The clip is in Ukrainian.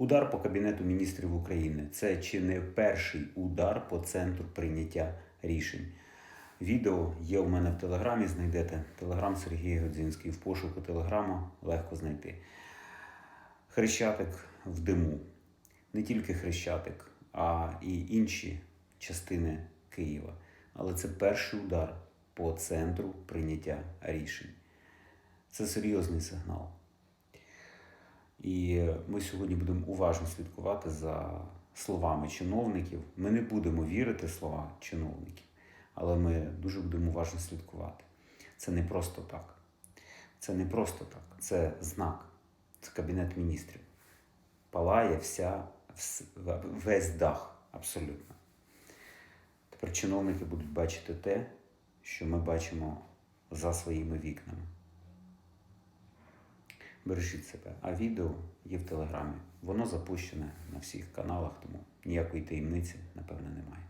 Удар по Кабінету міністрів України це чи не перший удар по центру прийняття рішень. Відео є у мене в телеграмі. Знайдете телеграм Сергій Годзінський. В пошуку телеграма легко знайти. Хрещатик в диму. Не тільки Хрещатик, а і інші частини Києва. Але це перший удар по центру прийняття рішень. Це серйозний сигнал. І ми сьогодні будемо уважно слідкувати за словами чиновників. Ми не будемо вірити слова чиновників, але ми дуже будемо уважно слідкувати. Це не просто так. Це не просто так. Це знак. Це кабінет міністрів. Палає вся, весь дах абсолютно. Тепер чиновники будуть бачити те, що ми бачимо за своїми вікнами. Бережіть себе. А відео є в телеграмі. Воно запущене на всіх каналах, тому ніякої таємниці, напевне, немає.